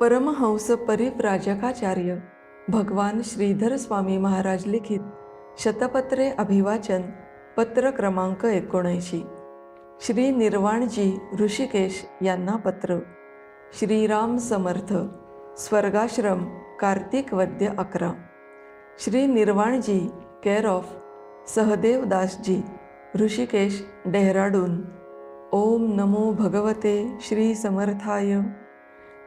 परमहंस परिव्राजकाचार्य भगवान श्रीधर स्वामी महाराज लिखित शतपत्रे अभिवाचन पत्र क्रमांक एकोणऐंशी. श्री निर्वाणजी ऋषिकेश यांना पत्र. श्रीराम समर्थ स्वर्गाश्रम कार्तिक वद्य अकरा. श्री निर्वाणजी केअर ऑफ सहदेव दासजी ऋषिकेश डेहराडून. ओम नमो भगवते श्री समर्थाय.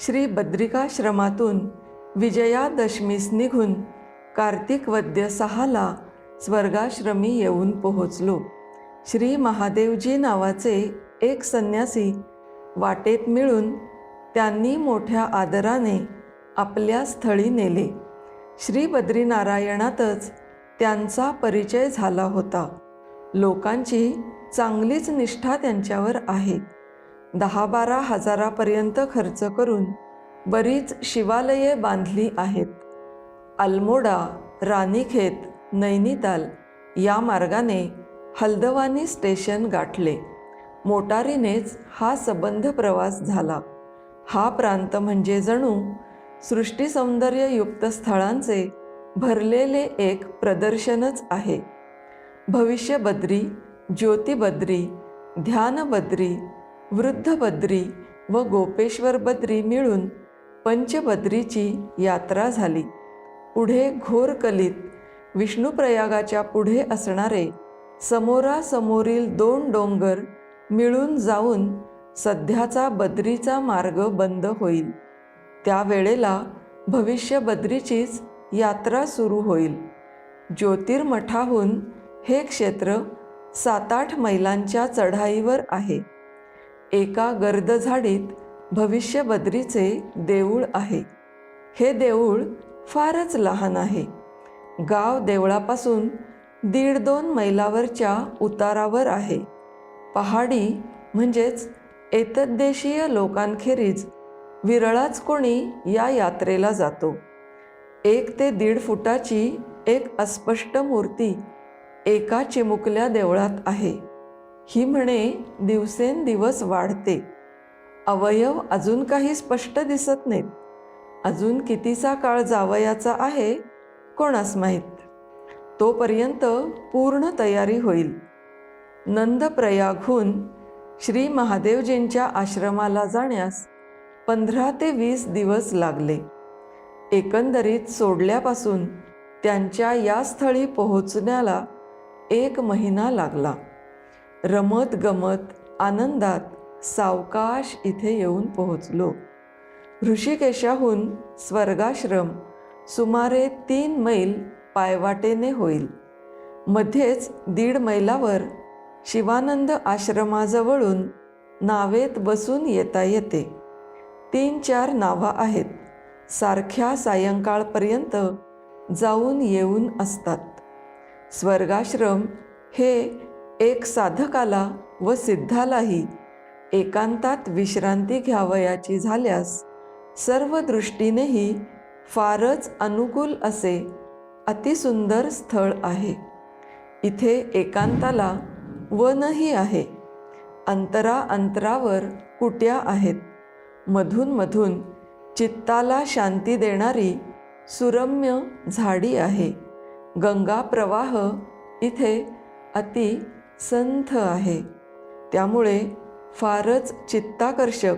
श्री बद्रिकाश्रमातून विजयादशमीस निघून कार्तिक वद्य सहाला स्वर्गाश्रमी येऊन पोहोचलो. श्री महादेवजी नावाचे एक संन्यासी वाटेत मिळून त्यांनी मोठ्या आदराने आपल्या स्थळी नेले. श्री बद्रीनारायणातच त्यांचा परिचय झाला होता. लोकांची चांगलीच निष्ठा त्यांच्यावर आहे. दहा बारा हजारापर्यंत खर्च करून बरीच शिवालये बांधली आहेत. अल्मोडा रानीखेत नैनिताल या मार्गाने हल्दवानी स्टेशन गाठले. मोटारीनेच हा सबंध प्रवास झाला. हा प्रांत म्हणजे जणू सृष्टी सौंदर्ययुक्त स्थळांचे भरलेले एक प्रदर्शनच आहे. भविष्यबद्री ज्योतिबद्री ध्यानबद्री वृद्ध बद्री व गोपेश्वर बद्री मिळून पंचबद्रीची यात्रा झाली. पुढे घोर कलीत विष्णुप्रयागाच्या पुढे असणारे समोरासमोरील दोन डोंगर मिळून जाऊन सध्याचा बद्रीचा मार्ग बंद होईल. त्यावेळेला भविष्य बद्रीचीच यात्रा सुरू होईल. ज्योतिर्मठाहून हे क्षेत्र सात आठ मैलांच्या चढाईवर आहे. एका गर्द झाडीत भविष्य बद्रीचे देऊळ आहे. हे देऊळ फारच लहान आहे. गाव देवळापासून दीड दोन मैलावरच्या उतारावर आहे. पहाडी म्हणजेच एतद्देशीय लोकांखेरीज विरळाच कोणी या यात्रेला जातो. एक ते दीड फुटाची एक अस्पष्ट मूर्ती एका चिमुकल्या देवळात आहे. ही म्हणे दिवसेंदिवस वाढते. अवयव अजून काही स्पष्ट दिसत नाहीत. अजून कितीचा काळ जावयाचा आहे कोणास माहीत? तोपर्यंत पूर्ण तयारी होईल. नंदप्रयागहून श्री महादेवजींच्या आश्रमाला जाण्यास पंधरा ते वीस दिवस लागले. एकंदरीत सोडल्यापासून त्यांच्या या स्थळी पोहोचण्याला एक महिना लागला. रमत गमत आनंदात सावकाश इथे येऊन पोहोचलो. ऋषिकेशाहून स्वर्गाश्रम सुमारे तीन मैल पायवाटेने होईल. मध्येच दीड मैलावर शिवानंद आश्रमाजवळून नावेत बसून येता येते. तीन चार नावा आहेत. सारख्या सायंकाळपर्यंत जाऊन येऊन असतात. स्वर्गाश्रम हे एक साधकाला व सिद्धालाही एकांतात विश्रांती घ्यावयाची झाल्यास सर्व दृष्टीनेही फारच अनुकूल असे अतिसुंदर स्थळ आहे. इथे एकांताला वनही आहे. अंतरा अंतरावर कुट्या आहेत. मधून मधून चित्ताला शांती देणारी सुरम्य झाडी आहे. गंगा प्रवाह इथे अति संथ आहे. त्यामुळे फारच चित्ताकर्षक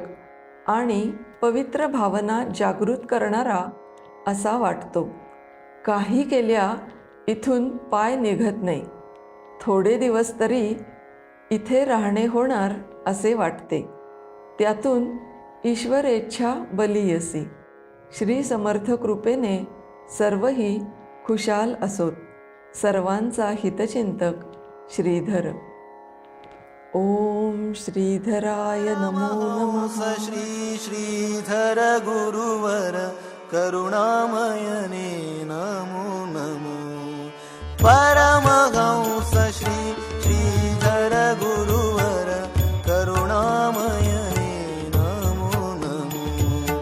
आणि पवित्र भावना जागृत करणारा असा वाटतो. काही केल्या इथून पाय निघत नाही. थोडे दिवस तरी इथे राहणे होणार असे वाटते. त्यातून ईश्वरेच्छा बलियसी श्री समर्थ कृपेने सर्वही खुशाल असोत. सर्वांचा हितचिंतक श्रीधर। ओम श्रीधराय नमो नमः। श्री श्रीधर गुरुवर करुणामयने नमो नमो। परमहंस श्री श्रीधर गुरुवर करुणामयने नमो नमो।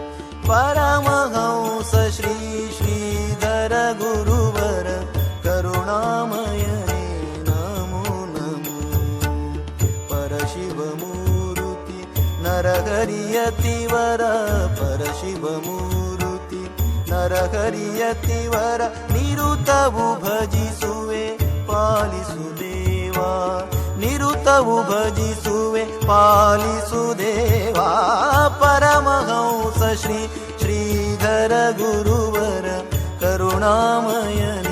परमहंस श्री श्रीधर गुरुवर नरहरियतिवर परशिवमूर्ति नरहरियतिवर निरुतवु भजिसुवे पालिसुदेवा। निरुतवु भजिसुवे पालिसुदेवा। परमहंस श्री श्रीधर गुरुवर करुणामय